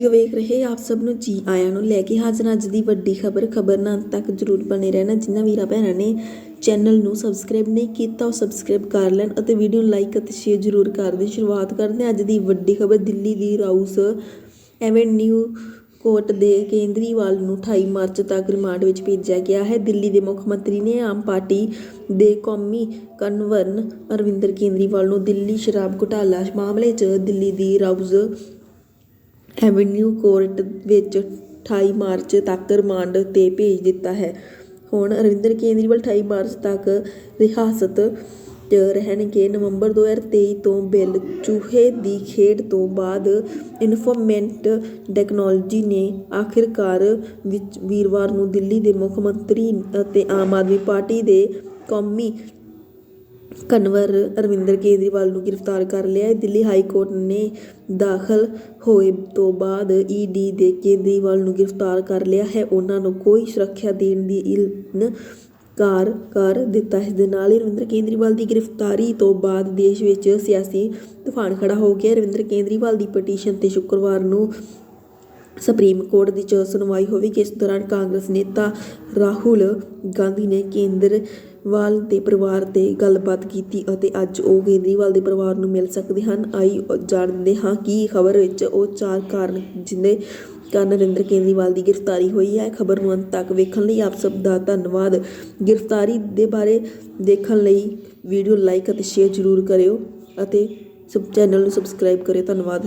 Video ਵੇਖ ਰਹੇ ਆਪ ਸਭ ਨੂੰ ਜੀ ਆਇਆਂ ਨੂੰ ਲੈ ਕੇ ਹਾਜ਼ਰ ਅੱਜ ਦੀ ਵੱਡੀ ਖਬਰ ਖਬਰ ਨਾਲ ਅੰਤ ਤੱਕ ਜਰੂਰ ਬਣੇ ਰਹਿਣਾ। ਜਿਨ੍ਹਾਂ ਵੀਰਾਂ ਭੈਣਾਂ ਨੇ ਚੈਨਲ ਨੂੰ ਸਬਸਕ੍ਰਾਈਬ ਨਹੀਂ ਕੀਤਾ, ਉਹ ਸਬਸਕ੍ਰਾਈਬ ਕਰ ਲੈਣ ਅਤੇ ਵੀਡੀਓ ਨੂੰ ਲਾਈਕ ਅਤੇ ਸ਼ੇਅਰ ਜਰੂਰ ਕਰ ਦੇਣ। ਸ਼ੁਰੂਆਤ ਕਰਦੇ ਹਾਂ ਅੱਜ ਦੀ ਵੱਡੀ ਖਬਰ। ਦਿੱਲੀ ਦੀ ਰਾਊਸ ਐਵੇਨਿਊ ਕੋਰਟ ਦੇ ਕੇਂਦਰੀਵਾਲ ਨੂੰ 28 ਮਾਰਚ ਤੱਕ ਰਿਮਾਂਡ ਵਿੱਚ ਭੇਜਿਆ ਗਿਆ ਹੈ। ਦਿੱਲੀ ਦੇ ਮੁੱਖ ਮੰਤਰੀ ਨੇ ਆਮ ਪਾਰਟੀ ਦੇ ਕੌਮੀ ਕਨਵਨ ਅਰਵਿੰਦਰ ਕੇਂਦਰੀਵਾਲ ਨੂੰ ਦਿੱਲੀ ਸ਼ਰਾਬ ਘੁਟਾਲਾ ਮਾਮਲੇ 'ਚ ਦਿੱਲੀ ਦੀ ਰਾਊਜ਼ ਐਵਨਿਊ ਕੋਰਟ ਵਿੱਚ 28 ਮਾਰਚ ਤੱਕ ਰਿਮਾਂਡ ਤੇ ਭੇਜ ਦਿੱਤਾ ਹੈ। ਹੁਣ ਅਰਵਿੰਦਰ ਕੇਜਰੀਵਾਲ 28 ਮਾਰਚ ਤੱਕ ਰਿਹਾਸਤ 'ਚ ਰਹਿਣਗੇ। ਨਵੰਬਰ 2023 ਤੋਂ ਬਿੱਲ ਚੂਹੇ ਦੀ ਖੇਡ ਤੋਂ ਬਾਅਦ ਇਨਫੋਰਮੈਂਟ ਟੈਕਨੋਲੋਜੀ ਨੇ ਆਖਿਰਕਾਰ ਵਿੱਚ ਵੀਰਵਾਰ ਨੂੰ ਦਿੱਲੀ ਦੇ ਮੁੱਖ ਮੰਤਰੀ ਅਤੇ ਆਮ ਆਦਮੀ ਪਾਰਟੀ ਦੇ ਕੌਮੀ ਕਨਵਰ ਅਰਵਿੰਦਰ ਕੇਜਰੀਵਾਲ ਨੂੰ ਗ੍ਰਿਫਤਾਰ ਕਰ ਲਿਆ। ਹੈ ਦਿੱਲੀ ਹਾਈ ਕੋਰਟ ਨੇ ਦਾਖਲ ਹੋਏ ਤੋਂ ਬਾਅਦ ਈਡੀ ਦੇ ਕੇਜਰੀਵਾਲ ਨੂੰ ਗ੍ਰਿਫਤਾਰ ਕਰ ਲਿਆ ਹੈ। ਉਹਨਾਂ ਨੂੰ ਕੋਈ ਸੁਰੱਖਿਆ ਦੇਣ ਦੀ ਇਨਕਾਰ ਕਰ ਦਿੱਤਾ ਇਸ ਦੇ ਨਾਲ ਹੀ ਅਰਵਿੰਦਰ ਕੇਜਰੀਵਾਲ ਦੀ ਗ੍ਰਿਫਤਾਰੀ ਤੋਂ ਬਾਅਦ ਦੇਸ਼ ਵਿੱਚ ਸਿਆਸੀ ਤੂਫਾਨ ਖੜਾ ਹੋ ਗਿਆ। ਅਰਵਿੰਦਰ ਕੇਜਰੀਵਾਲ ਦੀ ਪਟੀਸ਼ਨ ਤੇ ਸ਼ੁੱਕਰਵਾਰ ਨੂੰ ਸੁਪਰੀਮ ਕੋਰਟ ਦੀ ਚ ਸੁਣਵਾਈ ਹੋਵੇਗੀ। ਇਸ ਦੌਰਾਨ ਕਾਂਗਰਸ ਨੇਤਾ ਰਾਹੁਲ ਗਾਂਧੀ ਨੇ ਕੇਂਦਰਵਾਲ ਦੇ ਪਰਿਵਾਰ ਤੇ ਗੱਲਬਾਤ ਕੀਤੀ ਅਤੇ ਅੱਜ ਉਹ ਕੇਂਦਰੀਵਾਲ ਦੇ ਪਰਿਵਾਰ ਨੂੰ ਮਿਲ ਸਕਦੇ ਹਨ। ਆਈ ਜਾਣਦੇ ਹਾਂ ਕਿ ਖਬਰ ਵਿੱਚ ਉਹ ਚਾਰ ਕਾਰਨ ਜਿੰਦੇ ਕਾਰਨ ਨਰਿੰਦਰ ਕੇਂਦਰੀਵਾਲ ਦੀ ਗ੍ਰਿਫਤਾਰੀ ਹੋਈ ਹੈ। ਖਬਰ ਨੂੰ ਅੰਤ ਤੱਕ ਵੇਖਣ ਲਈ ਆਪ ਸਭ ਦਾ ਧੰਨਵਾਦ। ਗ੍ਰਿਫਤਾਰੀ ਦੇ ਬਾਰੇ ਦੇਖਣ ਲਈ ਵੀਡੀਓ ਲਾਈਕ ਅਤੇ ਸ਼ੇਅਰ ਜ਼ਰੂਰ ਕਰਿਓ ਅਤੇ ਸਬ ਚੈਨਲ ਨੂੰ ਸਬਸਕ੍ਰਾਈਬ ਕਰਿਓ। ਧੰਨਵਾਦ।